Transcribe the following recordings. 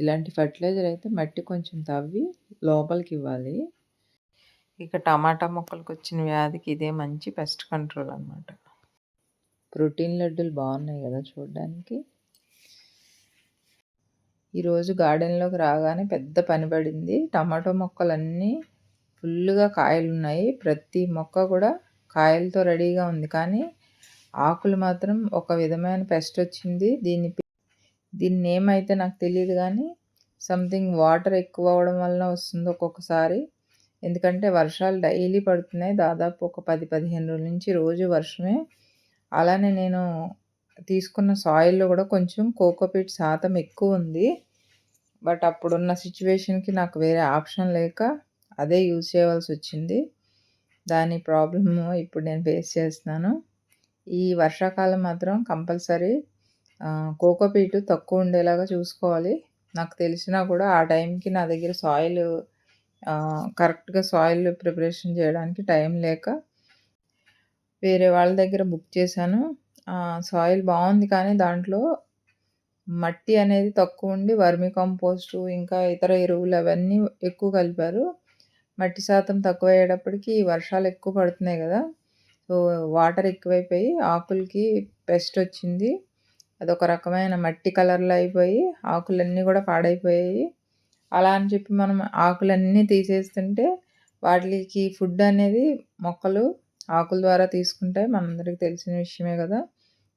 ఇలాంటి ఫర్టిలైజర్ అయితే మట్టి కొంచెం తవ్వి లోపలికి ఇవ్వాలి ఇక టమాటా మొక్కలకు వచ్చిన వ్యాధికి ఇదే మంచి పెస్ట్ కంట్రోల్ అనమాట ప్రోటీన్ లడ్డూలు బాగున్నాయి కదా చూడడానికి. ఈరోజు గార్డెన్లోకి రాగానే పెద్ద పని పడింది. టమాటో మొక్కలన్నీ ఫుల్గా కాయలు ఉన్నాయి ప్రతి మొక్క కూడా కాయలతో రెడీగా ఉంది. కానీ ఆకులు మాత్రం ఒక విధమైన పెస్ట్ వచ్చింది. దీన్ని దీన్ని ఏమైతే నాకు తెలియదు కానీ సంథింగ్ వాటర్ ఎక్కువ అవ్వడం వలన వస్తుంది ఒక్కొక్కసారి. ఎందుకంటే వర్షాలు డైలీ పడుతున్నాయి. దాదాపు ఒక పది పదిహేను రోజుల నుంచి రోజు వర్షమే. అలానే నేను తీసుకున్న సాయిల్లో కూడా కొంచెం కోకోపీట్ శాతం ఎక్కువ ఉంది. బట్ అప్పుడున్న సిచ్యువేషన్కి నాకు వేరే ఆప్షన్ లేక అదే యూజ్ చేయవలసి వచ్చింది. దాని ప్రాబ్లమ్ ఇప్పుడు నేను ఫేస్ చేస్తున్నాను. ఈ వర్షాకాలం మాత్రం కంపల్సరీ కోకోపీటు తక్కువ ఉండేలాగా చూసుకోవాలి. నాకు తెలిసినా కూడా ఆ టైంకి నా దగ్గర సాయిల్ కరెక్ట్గా సాయిల్ ప్రిపరేషన్ చేయడానికి టైం లేక వేరే వాళ్ళ దగ్గర బుక్ చేశాను. సాయిల్ బాగుంది కానీ దాంట్లో మట్టి అనేది తక్కువ ఉండి వర్మి కంపోస్టు ఇంకా ఇతర ఎరువులు అవన్నీ ఎక్కువ కలిపారు. మట్టి శాతం తక్కువ అయ్యేటప్పటికి వర్షాలు ఎక్కువ పడుతున్నాయి కదా. సో వాటర్ ఎక్కువైపోయి ఆకులకి పెస్ట్ వచ్చింది. అదొక రకమైన మట్టి కలర్లో అయిపోయి ఆకులన్నీ కూడా పాడైపోయాయి. అలా అని చెప్పి మనం ఆకులన్నీ తీసేస్తుంటే వాటికి ఫుడ్ అనేది మొక్కలు ఆకుల ద్వారా తీసుకుంటాయి మనందరికీ తెలిసిన విషయమే కదా.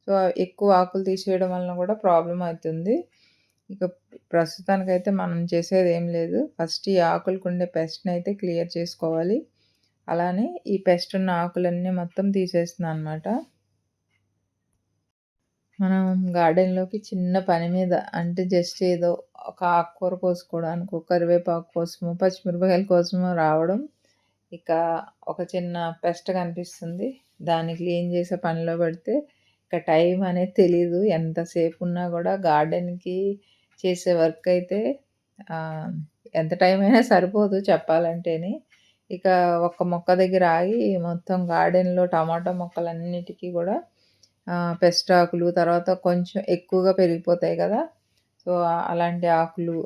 సో ఎక్కువ ఆకులు తీసేయడం వలన కూడా ప్రాబ్లం అవుతుంది. ఇక ప్రస్తుతానికైతే మనం చేసేది ఏం లేదు. ఫస్ట్ ఈ ఆకులకు ఉండే పెస్ట్ని అయితే క్లియర్ చేసుకోవాలి. అలానే ఈ పెస్ట్ ఉన్న ఆకులన్నీ మొత్తం తీసేస్తున్నాను అనమాట మనం గార్డెన్లోకి చిన్న పని మీద అంటే జస్ట్ ఏదో ఒక ఆకుకూర కోసుకోవడానికి కరివేపాకు కోసము పచ్చిమిరపకాయల కోసము రావడం ఇక ఒక చిన్న పెస్ట్ కనిపిస్తుంది. దాన్ని క్లీన్ చేసే పనిలో పెడితే ఇక టైం అనేది తెలీదు. ఎంతసేపు ఉన్నా కూడా గార్డెన్కి చేసే వర్క్ అయితే ఎంత టైం అయినా సరిపోదు చెప్పాలంటేనే. ఇక ఒక్క మొక్క దగ్గర ఆగి మొత్తం గార్డెన్లో టమాటా మొక్కలన్నిటికీ కూడా పెస్ట్ ఆకులు తర్వాత కొంచెం ఎక్కువగా పెరిగిపోతాయి కదా. సో అలాంటి ఆకులు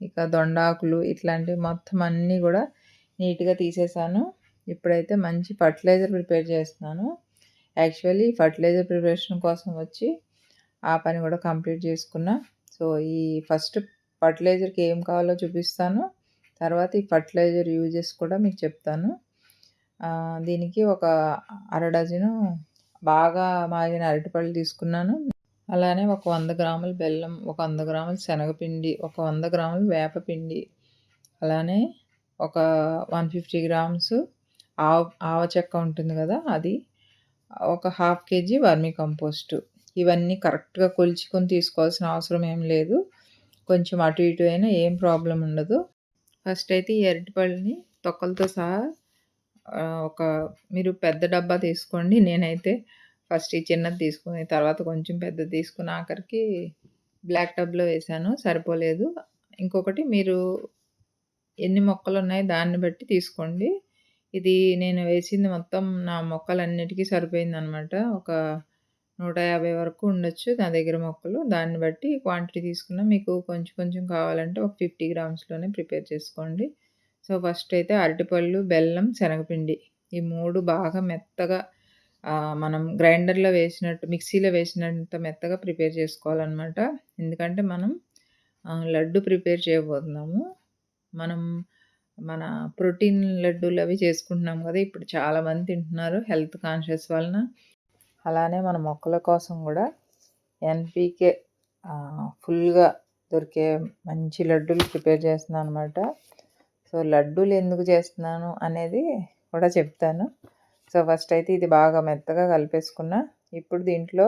ఇక దొండాకులు ఇట్లాంటివి మొత్తం అన్నీ కూడా నీట్గా తీసేసాను. ఇప్పుడైతే మంచి ఫర్టిలైజర్ ప్రిపేర్ చేస్తున్నాను. యాక్చువల్లీ ఫర్టిలైజర్ ప్రిపరేషన్ కోసం వచ్చి ఆ పని కూడా కంప్లీట్ చేసుకున్నా. సో ఈ ఫస్ట్ ఫర్టిలైజర్కి ఏం కావాలో చూపిస్తాను. తర్వాత ఈ ఫర్టిలైజర్ యూజెస్ కూడా మీకు చెప్తాను. దీనికి ఒక అర డజను బాగా మాగిన అరటిపళ్ళు తీసుకున్నాను. అలానే ఒక వంద గ్రాముల బెల్లం ఒక వంద గ్రాముల శనగపిండి ఒక వంద గ్రాముల వేపపిండి అలానే ఒక వన్ ఫిఫ్టీ గ్రామ్స్ ఆవ ఆవ చెక్క ఉంటుంది కదా అది ఒక హాఫ్ కేజీ వర్మీ కంపోస్టు. ఇవన్నీ కరెక్ట్గా కొలుచుకొని తీసుకోవాల్సిన అవసరం ఏం లేదు. కొంచెం అటు ఇటు అయినా ఏం ప్రాబ్లం ఉండదు. ఫస్ట్ అయితే ఈ అరటిపళ్ళని తొక్కలతో సహా ఒక మీరు పెద్ద డబ్బా తీసుకోండి. నేనైతే ఫస్ట్ ఈ చిన్నది తీసుకుని తర్వాత కొంచెం పెద్దది తీసుకుని ఆఖరికి బ్లాక్ టబ్లో వేసాను. సరిపోలేదు. ఇంకొకటి మీరు ఎన్ని మొక్కలు ఉన్నాయో దాన్ని బట్టి తీసుకోండి. ఇది నేను వేసింది మొత్తం నా మొక్కలన్నిటికీ సరిపోయిందనమాట ఒక నూట యాభై వరకు ఉండొచ్చు నా దగ్గర మొక్కలు. దాన్ని బట్టి క్వాంటిటీ తీసుకున్న మీకు కొంచెం కొంచెం కావాలంటే ఒక ఫిఫ్టీ గ్రామ్స్లోనే ప్రిపేర్ చేసుకోండి. సో ఫస్ట్ అయితే అరటిపళ్ళు బెల్లం శనగపిండి. ఈ మూడు బాగా మెత్తగా మనం గ్రైండర్లో వేసినట్టు మిక్సీలో వేసినంత మెత్తగా ప్రిపేర్ చేసుకోవాలన్నమాట. ఎందుకంటే మనం లడ్డు ప్రిపేర్ చేయబోతున్నాము. మనం మన ప్రోటీన్ లడ్డూలు అవి చేసుకుంటున్నాం కదా ఇప్పుడు చాలామంది తింటున్నారు హెల్త్ కాన్షియస్ వలన. అలానే మన మొక్కల కోసం కూడా ఎన్పికే ఫుల్గా దొరికే మంచి లడ్డూలు ప్రిపేర్ చేస్తున్నాను అనమాట సో లడ్డూలు ఎందుకు చేస్తున్నాను అనేది కూడా చెప్తాను. సో ఫస్ట్ అయితే ఇది బాగా మెత్తగా కలిపేసుకున్నా. ఇప్పుడు దీంట్లో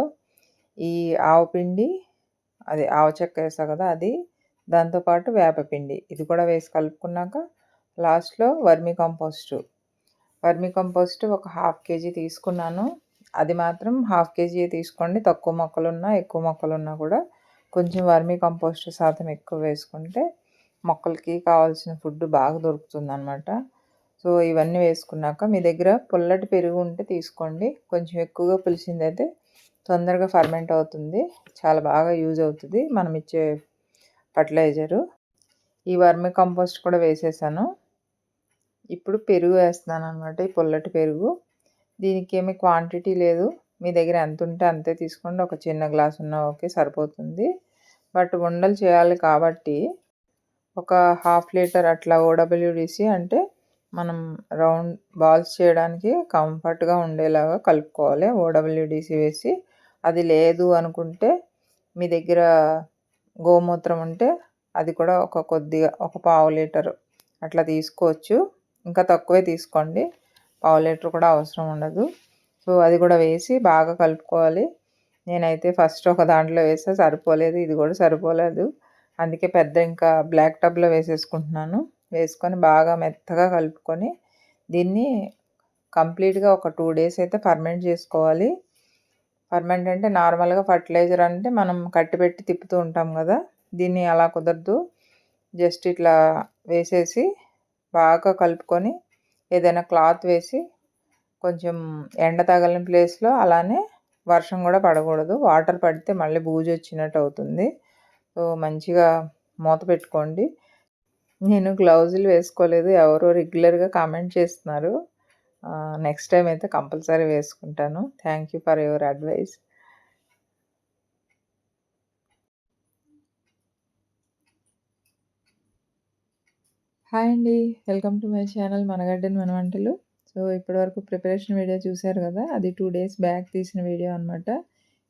ఈ ఆవపిండి అది ఆవు చెక్క వేసా కదా అది దాంతోపాటు వేపపిండి ఇది కూడా వేసి కలుపుకున్నాక లాస్ట్లో వర్మీ కంపోస్ట్. వర్మీ కంపోస్ట్ ఒక హాఫ్ కేజీ తీసుకున్నాను. అది మాత్రం హాఫ్ కేజీ తీసుకోండి. తక్కువ మొక్కలు ఉన్నా ఎక్కువ మొక్కలున్నా కూడా కొంచెం వర్మీ కంపోస్ట్ శాతం ఎక్కువ వేసుకుంటే మొక్కలకి కావాల్సిన ఫుడ్ బాగా దొరుకుతుంది అనమాట సో ఇవన్నీ వేసుకున్నాక మీ దగ్గర పుల్లటి పెరుగు ఉంటే తీసుకోండి. కొంచెం ఎక్కువగా పులిసింది అయితే తొందరగా ఫర్మెంట్ అవుతుంది. చాలా బాగా యూజ్ అవుతుంది. మనం ఇచ్చే ఫర్టిలైజరు. ఈ వర్మి కంపోస్ట్ కూడా వేసేసాను. ఇప్పుడు పెరుగు వేస్తున్నాను అనమాట ఈ పుల్లటి పెరుగు. దీనికి ఏమి క్వాంటిటీ లేదు. మీ దగ్గర ఎంత ఉంటే అంతే తీసుకోండి. ఒక చిన్న గ్లాస్ ఉన్న ఓకే సరిపోతుంది. బట్ ఉండలు చేయాలి కాబట్టి ఒక హాఫ్ లీటర్ అట్లా ఓడబ్ల్యూడిసి అంటే మనం రౌండ్ బాల్స్ చేయడానికి కంఫర్ట్గా ఉండేలాగా కలుపుకోవాలి. ఓడబ్ల్యూడిసి వేసి అది లేదు అనుకుంటే మీ దగ్గర గోమూత్రం ఉంటే అది కూడా ఒక కొద్దిగా ఒక పావు లీటర్ అట్లా తీసుకోవచ్చు. ఇంకా తక్కువే తీసుకోండి. పావు లీటర్ కూడా అవసరం ఉండదు. సో అది కూడా వేసి బాగా కలుపుకోవాలి. నేనైతే ఫస్ట్ ఒక దాంట్లో వేస్తే సరిపోలేదు. ఇది కూడా సరిపోలేదు. అందుకే పెద్ద ఇంకా బ్లాక్ టబ్లో వేసేసుకుంటున్నాను. వేసుకొని బాగా మెత్తగా కలుపుకొని దీన్ని కంప్లీట్గా ఒక టూ డేస్ అయితే ఫర్మెంట్ చేసుకోవాలి. ఫర్మెంట్ అంటే నార్మల్గా ఫర్టిలైజర్ అంటే మనం కట్టిపెట్టి తిప్పుతూ ఉంటాం కదా దీన్ని అలా కుదరదు. జస్ట్ ఇట్లా వేసేసి బాగా కలుపుకొని ఏదైనా క్లాత్ వేసి కొంచెం ఎండ తగలని ప్లేస్లో అలానే వర్షం కూడా పడకూడదు. వాటర్ పడితే మళ్ళీ బూజు వచ్చినట్టు అవుతుంది. సో మంచిగా మూత పెట్టుకోండి. నేను గ్లౌజులు వేసుకోలేదు ఎవరో రెగ్యులర్గా కామెంట్ చేస్తున్నారు. నెక్స్ట్ టైం అయితే కంపల్సరీ వేసుకుంటాను. Thank you for your advice. Hi అండి వెల్కమ్ టు మై ఛానల్ మనగడ్డని మన వంటలు సో ఇప్పటివరకు ప్రిపరేషన్ వీడియో చూశారు కదా అది టూ డేస్ బ్యాక్ తీసిన వీడియో అనమాట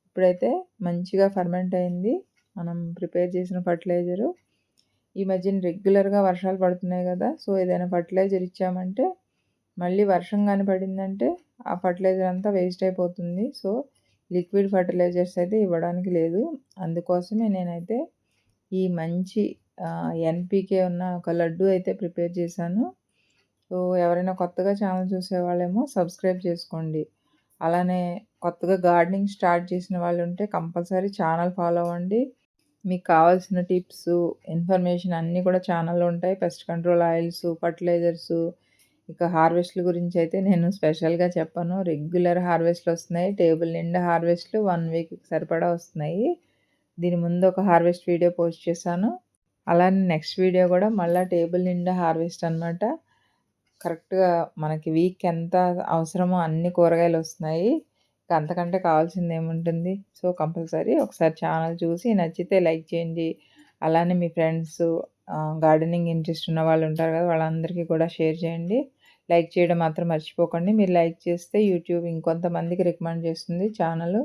ఇప్పుడైతే మంచిగా ఫర్మెంట్ అయింది. మనం ప్రిపేర్ చేసిన ఫర్టిలైజరు. ఈ మధ్యన రెగ్యులర్గా వర్షాలు పడుతున్నాయి కదా సో ఏదైనా ఫర్టిలైజర్ ఇచ్చామంటే మళ్ళీ వర్షం కానీ పడిందంటే ఆ ఫర్టిలైజర్ అంతా వేస్ట్ అయిపోతుంది. సో లిక్విడ్ ఫర్టిలైజర్స్ అయితే ఇవ్వడానికి లేదు. అందుకోసమే నేనైతే ఈ మంచి ఎన్పికే ఉన్న ఒక లడ్డు అయితే ప్రిపేర్ చేశాను. సో ఎవరైనా కొత్తగా ఛానల్ చూసేవాళ్ళేమో సబ్స్క్రైబ్ చేసుకోండి. అలానే కొత్తగా గార్డెనింగ్ స్టార్ట్ చేసిన వాళ్ళు ఉంటే కంపల్సరీ ఛానల్ ఫాలో అవ్వండి. మీకు కావాల్సిన టిప్స్ ఇన్ఫర్మేషన్ అన్నీ కూడా ఛానల్లో ఉంటాయి. పెస్ట్ కంట్రోల్ ఆయిల్స్ ఫర్టిలైజర్స్ ఇక హార్వెస్ట్ల గురించి అయితే నేను స్పెషల్గా చెప్పను. రెగ్యులర్ హార్వెస్ట్లు వస్తున్నాయి. టేబుల్ నిండా హార్వెస్ట్లు వన్ వీక్ సరిపడా వస్తున్నాయి. దీని ముందు ఒక హార్వెస్ట్ వీడియో పోస్ట్ చేశాను. అలానే నెక్స్ట్ వీడియో కూడా మళ్ళీ టేబుల్ నిండా హార్వెస్ట్ అనమాట కరెక్ట్గా మనకి వీక్ ఎంత అవసరమో అన్ని కూరగాయలు వస్తున్నాయి. అంతకంటే కావాల్సింది ఏముంటుంది సో కంపల్సరీ ఒకసారి ఛానల్ చూసి నచ్చితే లైక్ చేయండి. అలానే మీ ఫ్రెండ్స్ గార్డెనింగ్ ఇంట్రెస్ట్ ఉన్న వాళ్ళు ఉంటారు కదా వాళ్ళందరికీ కూడా షేర్ చేయండి. లైక్ చేయడం మాత్రం మర్చిపోకండి. మీరు లైక్ చేస్తే యూట్యూబ్ ఇంకొంతమందికి రికమెండ్ చేస్తుంది ఛానల్.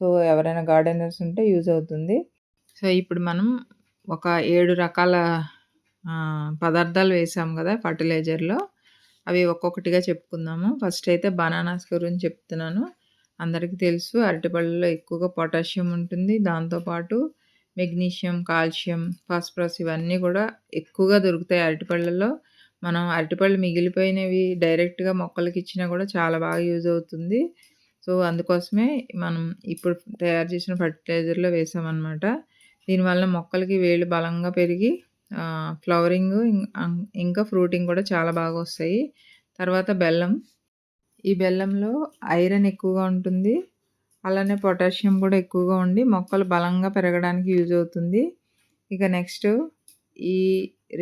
సో ఎవరైనా గార్డెనర్స్ ఉంటే యూజ్ అవుతుంది. సో ఇప్పుడు మనం ఒక ఏడు రకాల పదార్థాలు వేసాం కదా ఫర్టిలైజర్లో. అవి ఒక్కొక్కటిగా చెప్పుకుందాము. ఫస్ట్ అయితే బనానాస్ గురించి చెప్తున్నాను. అందరికీ తెలుసు అరటిపళ్ళలో ఎక్కువగా పొటాషియం ఉంటుంది. దాంతోపాటు మెగ్నీషియం కాల్షియం ఫాస్ఫరస్ ఇవన్నీ కూడా ఎక్కువగా దొరుకుతాయి అరటిపళ్ళలో. మనం అరటిపళ్ళు మిగిలిపోయినవి డైరెక్ట్గా మొక్కలకి ఇచ్చినా కూడా చాలా బాగా యూజ్ అవుతుంది. సో అందుకోసమే మనం ఇప్పుడు తయారు చేసిన ఫర్టిలైజర్లో వేసామన్నమాట. దీనివల్ల మొక్కలకి వేళ్ళు బలంగా పెరిగి ఫ్లవరింగ్ ఇంకా ఫ్రూటింగ్ కూడా చాలా బాగా వస్తాయి. తర్వాత బెల్లం. ఈ బెల్లంలో ఐరన్ ఎక్కువగా ఉంటుంది. అలానే పొటాషియం కూడా ఎక్కువగా ఉండి మొక్కలు బలంగా పెరగడానికి యూజ్ అవుతుంది. ఇక నెక్స్ట్ ఈ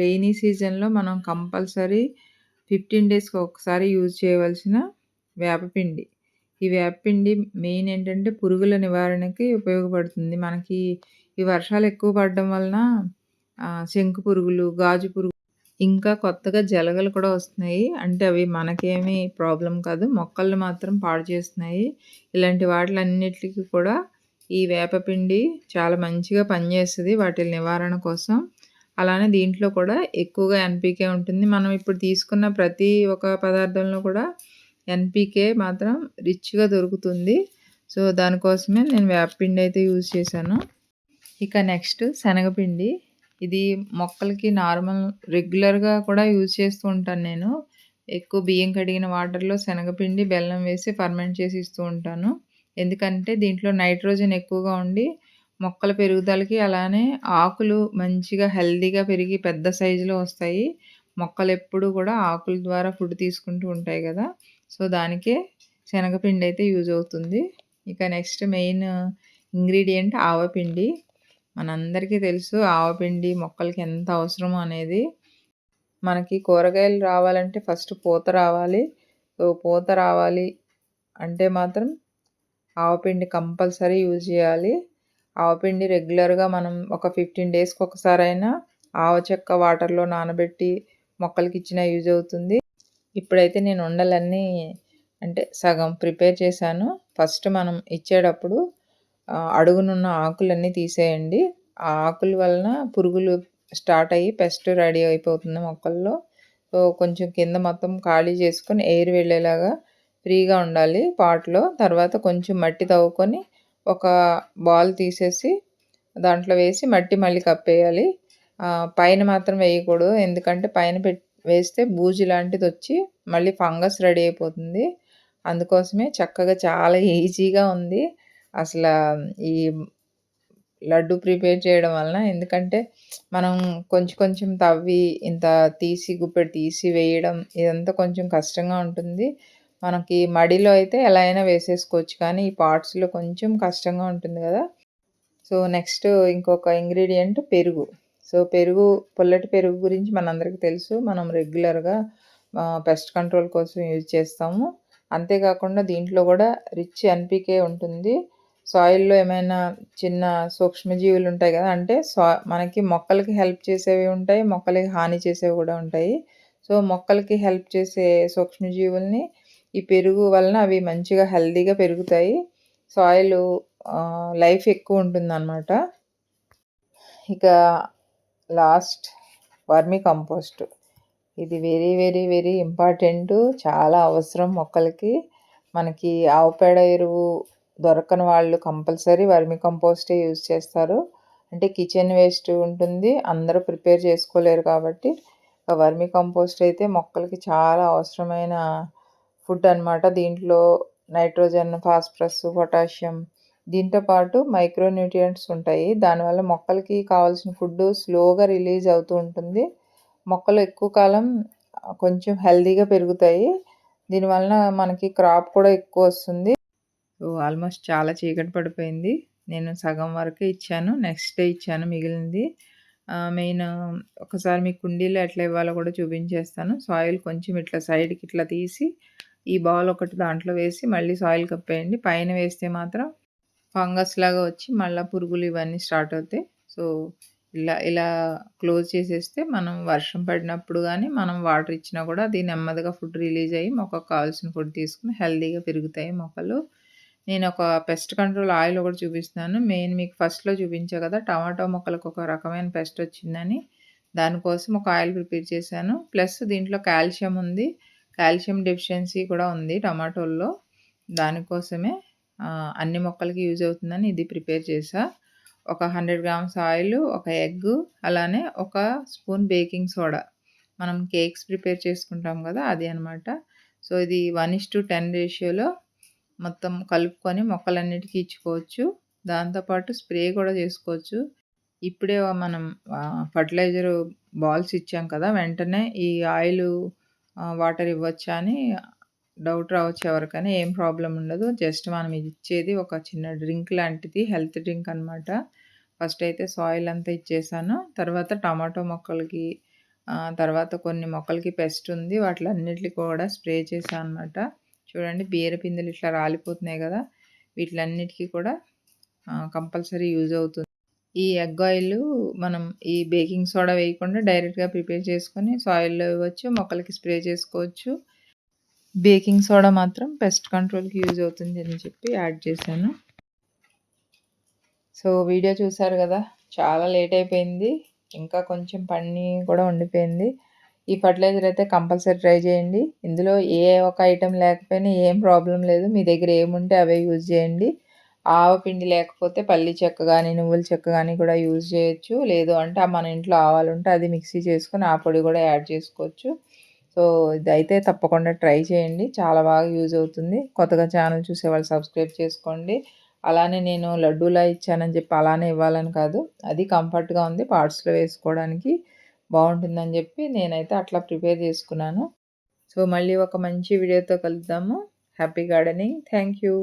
రెయినీ సీజన్లో మనం కంపల్సరీ ఫిఫ్టీన్ డేస్కి ఒకసారి యూజ్ చేయవలసిన వేపపిండి ఈ వేపపిండి మెయిన్ ఏంటంటే పురుగుల నివారణకి ఉపయోగపడుతుంది. మనకి ఈ వర్షాలు ఎక్కువ పడడం వలన శంకు పురుగులు గాజు పురుగు ఇంకా కొత్తగా జలగలు కూడా వస్తున్నాయి. అంటే అవి మనకేమీ ప్రాబ్లం కాదు. మొక్కల్ని మాత్రం పాడు చేస్తున్నాయి. ఇలాంటి వాటిలన్నిటికీ కూడా ఈ వేపపిండి చాలా మంచిగా పనిచేస్తుంది వాటి నివారణ కోసం. అలానే దీంట్లో కూడా ఎక్కువగా ఎన్పికే ఉంటుంది. మనం ఇప్పుడు తీసుకున్న ప్రతి ఒక్క పదార్థంలో కూడా ఎన్పికే మాత్రం రిచ్గా దొరుకుతుంది. సో దానికోసమే నేను వేపపిండి అయితే యూజ్ చేశాను. ఇక నెక్స్ట్ శనగపిండి. ఇది మొక్కలకి నార్మల్ రెగ్యులర్గా కూడా యూజ్ చేస్తూ ఉంటాను నేను. ఎక్కువ బియ్యం కడిగిన వాటర్లో శనగపిండి బెల్లం వేసి ఫర్మెంట్ చేసి ఇస్తూ ఉంటాను. ఎందుకంటే దీంట్లో నైట్రోజన్ ఎక్కువగా ఉండి మొక్కల పెరుగుదలకి అలానే ఆకులు మంచిగా హెల్దీగా పెరిగి పెద్ద సైజులో వస్తాయి. మొక్కలు ఎప్పుడు కూడా ఆకుల ద్వారా ఫుడ్ తీసుకుంటూ ఉంటాయి కదా. సో దానికే శనగపిండి అయితే యూజ్ అవుతుంది. ఇక నెక్స్ట్ మెయిన్ ఇంగ్రీడియంట్ ఆవపిండి. మనందరికీ తెలుసు ఆవపిండి మొక్కలకి ఎంత అవసరమో అనేది. మనకి కూరగాయలు రావాలంటే ఫస్ట్ పూత రావాలి. సో పూత రావాలి అంటే మాత్రం ఆవపిండి కంపల్సరీ యూజ్ చేయాలి. ఆవపిండి రెగ్యులర్గా మనం ఒక ఫిఫ్టీన్ డేస్కి ఒకసారైనా ఆవ చెక్క వాటర్లో నానబెట్టి మొక్కలకి ఇచ్చిన యూజ్ అవుతుంది. ఇప్పుడైతే నేను ఉండలన్నీ అంటే సగం ప్రిపేర్ చేశాను. ఫస్ట్ మనం ఇచ్చేటప్పుడు అడుగునున్న ఆకులన్నీ తీసేయండి. ఆ ఆకుల వలన పురుగులు స్టార్ట్ అయ్యి పెస్ట్ రెడీ అయిపోతుంది మొక్కల్లో. సో కొంచెం కింద మొత్తం ఖాళీ చేసుకొని ఎయిర్ వెళ్ళేలాగా ఫ్రీగా ఉండాలి పాట్లో. తర్వాత కొంచెం మట్టి తవ్వుకొని ఒక బాల్ తీసేసి దాంట్లో వేసి మట్టి మళ్ళీ కప్పేయాలి. పైన మాత్రం వేయకూడదు. ఎందుకంటే పైన పెట్టి వేస్తే బూజు లాంటిది వచ్చి మళ్ళీ ఫంగస్ రెడీ అయిపోతుంది. అందుకోసమే చక్కగా చాలా ఈజీగా ఉంది. అసలు ఈ లడ్డు ప్రిపేర్ చేయడం వలన ఎందుకంటే మనం కొంచెం కొంచెం తవ్వి ఇంత తీసి గుప్పెడు తీసి వేయడం ఇదంతా కొంచెం కష్టంగా ఉంటుంది. మనకి మడిలో అయితే ఎలా అయినా వేసేసుకోవచ్చు కానీ ఈ పార్ట్స్లో కొంచెం కష్టంగా ఉంటుంది కదా. సో నెక్స్ట్ ఇంకొక ఇంగ్రీడియంట్ పెరుగు. సో పెరుగు పుల్లటి పెరుగు గురించి మనందరికీ తెలుసు. మనం రెగ్యులర్గా పెస్ట్ కంట్రోల్ కోసం యూజ్ చేస్తాము. అంతేకాకుండా దీంట్లో కూడా రిచ్ ఎన్పికే ఉంటుంది. సాయిల్లో ఏమైనా చిన్న సూక్ష్మజీవులు ఉంటాయి కదా అంటే సా మనకి మొక్కలకి హెల్ప్ చేసేవి ఉంటాయి మొక్కలకి హాని చేసేవి కూడా ఉంటాయి. సో మొక్కలకి హెల్ప్ చేసే సూక్ష్మజీవుల్ని ఈ పెరుగు వలన అవి మంచిగా హెల్తీగా పెరుగుతాయి. సాయిల్ లైఫ్ ఎక్కువ ఉంటుందన్నమాట. ఇక లాస్ట్ వర్మి కంపోస్ట్. ఇది వెరీ వెరీ వెరీ ఇంపార్టెంట్. చాలా అవసరం మొక్కలకి. మనకి ఆవు పేడ ఎరువు దొరకని వాళ్ళు కంపల్సరీ వర్మి కంపోస్టే యూజ్ చేస్తారు. అంటే కిచెన్ వేస్ట్ ఉంటుంది అందరూ ప్రిపేర్ చేసుకోలేరు కాబట్టి వర్మి కంపోస్ట్ అయితే మొక్కలకి చాలా అవసరమైన ఫుడ్ అనమాట దీంట్లో నైట్రోజన్ ఫాస్ఫరస్ పొటాషియం దీంతో పాటు మైక్రో న్యూట్రియంట్స్ ఉంటాయి. దానివల్ల మొక్కలకి కావాల్సిన ఫుడ్ స్లోగా రిలీజ్ అవుతూ ఉంటుంది. మొక్కలు ఎక్కువ కాలం కొంచెం హెల్దీగా పెరుగుతాయి. దీనివలన మనకి క్రాప్ కూడా ఎక్కువ వస్తుంది. ఆల్మోస్ట్ చాలా చీకటి పడిపోయింది. నేను సగం వరకే ఇచ్చాను. నెక్స్ట్ డే ఇచ్చాను మిగిలింది. మెయిన్ ఒకసారి మీ కుండీలో ఎట్లా ఇవ్వాలో కూడా చూపించేస్తాను. సాయిల్ కొంచెం ఇట్లా సైడ్కి ఇట్లా తీసి ఈ బాల్ ఒకటి దాంట్లో వేసి మళ్ళీ సాయిల్ కప్పేయండి. పైన వేస్తే మాత్రం ఫంగస్ లాగా వచ్చి మళ్ళీ పురుగులు ఇవన్నీ స్టార్ట్ అవుతాయి. సో ఇలా ఇలా క్లోజ్ చేసేస్తే మనం వర్షం పడినప్పుడు కానీ మనం వాటర్ ఇచ్చినా కూడా అది నెమ్మదిగా ఫుడ్ రిలీజ్ అయ్యి మొక్కకు కావాల్సిన ఫుడ్ తీసుకుని హెల్తీగా పెరుగుతాయి మొక్కలు. నేను ఒక పెస్ట్ కంట్రోల్ ఆయిల్ ఒకటి చూపిస్తున్నాను. మెయిన్ మీకు ఫస్ట్లో చూపించా కదా టమాటో మొక్కలకు ఒక రకమైన పెస్ట్ వచ్చిందని. దానికోసం ఒక ఆయిల్ ప్రిపేర్ చేశాను. ప్లస్ దీంట్లో కాల్షియం ఉంది. కాల్షియం డెఫిషియన్సీ కూడా ఉంది టమాటోల్లో. దానికోసమే అన్ని మొక్కలకి యూజ్ అవుతుందని ఇది ప్రిపేర్ చేశా. ఒక హండ్రెడ్ గ్రామ్స్ ఆయిల్ ఒక ఎగ్ అలానే ఒక స్పూన్ బేకింగ్ సోడా. మనం కేక్స్ ప్రిపేర్ చేసుకుంటాం కదా అది అనమాట సో ఇది వన్ ఇస్ టు టెన్ రేషియోలో మొత్తం కలుపుకొని మొక్కలన్నిటికీ ఇచ్చుకోవచ్చు. దాంతోపాటు స్ప్రే కూడా చేసుకోవచ్చు. ఇప్పుడే మనం ఫర్టిలైజర్ బాల్స్ ఇచ్చాం కదా వెంటనే ఈ ఆయిల్ వాటర్ ఇవ్వచ్చా అని డౌట్ రావచ్చు ఎవరికైనా. ఏం ప్రాబ్లం ఉండదు. జస్ట్ మనం ఇచ్చేది ఒక చిన్న డ్రింక్ లాంటిది హెల్త్ డ్రింక్ అనమాట ఫస్ట్ అయితే సాయిల్ అంతా ఇచ్చేసాను. తర్వాత టమాటో మొక్కలకి తర్వాత కొన్ని మొక్కలకి పెస్ట్ ఉంది. వాటిలన్నిటికి కూడా స్ప్రే చేశాను అనమాట చూడండి బీర పిందెలు ఇట్లా రాలిపోతున్నాయి కదా వీటిలన్నిటికీ కూడా కంపల్సరీ యూజ్ అవుతుంది. ఈ ఎగ్ ఆయిల్ మనం ఈ బేకింగ్ సోడా వేయకుండా డైరెక్ట్గా ప్రిపేర్ చేసుకొని సాయిల్లో ఇవ్వచ్చు మొక్కలకి స్ప్రే చేసుకోవచ్చు. బేకింగ్ సోడా మాత్రం పెస్ట్ కంట్రోల్కి యూజ్ అవుతుంది అని చెప్పి యాడ్ చేశాను. సో వీడియో చూసారు కదా చాలా లేట్ అయిపోయింది ఇంకా కొంచెం పని కూడా ఉండిపోయింది. ఈ ఫర్టిలైజర్ అయితే కంపల్సరీ ట్రై చేయండి. ఇందులో ఏ ఒక ఐటెం లేకపోయినా ఏం ప్రాబ్లం లేదు. మీ దగ్గర ఏముంటే అవే యూజ్ చేయండి. ఆవ పిండి లేకపోతే పల్లి చెక్క కానీ నువ్వుల చెక్క కానీ కూడా యూజ్ చేయొచ్చు. లేదు అంటే మన ఇంట్లో ఆవాలు ఉంటే అది మిక్సీ చేసుకొని ఆ పొడి కూడా యాడ్ చేసుకోవచ్చు. సో ఇదైతే తప్పకుండా ట్రై చేయండి. చాలా బాగా యూజ్ అవుతుంది. కొత్తగా ఛానల్ చూసే వాళ్ళు సబ్స్క్రైబ్ చేసుకోండి. అలానే నేను లడ్డూలా ఇచ్చానని చెప్పి అలానే ఇవ్వాలని కాదు. అది కంఫర్ట్గా ఉంది. పార్ట్స్లో వేసుకోవడానికి. బాగుంటుందని చెప్పి నేనైతే అట్లా ప్రిపేర్ చేసుకున్నాను. సో మళ్ళీ ఒక మంచి వీడియోతో కలుద్దాము. Happy gardening. Thank you.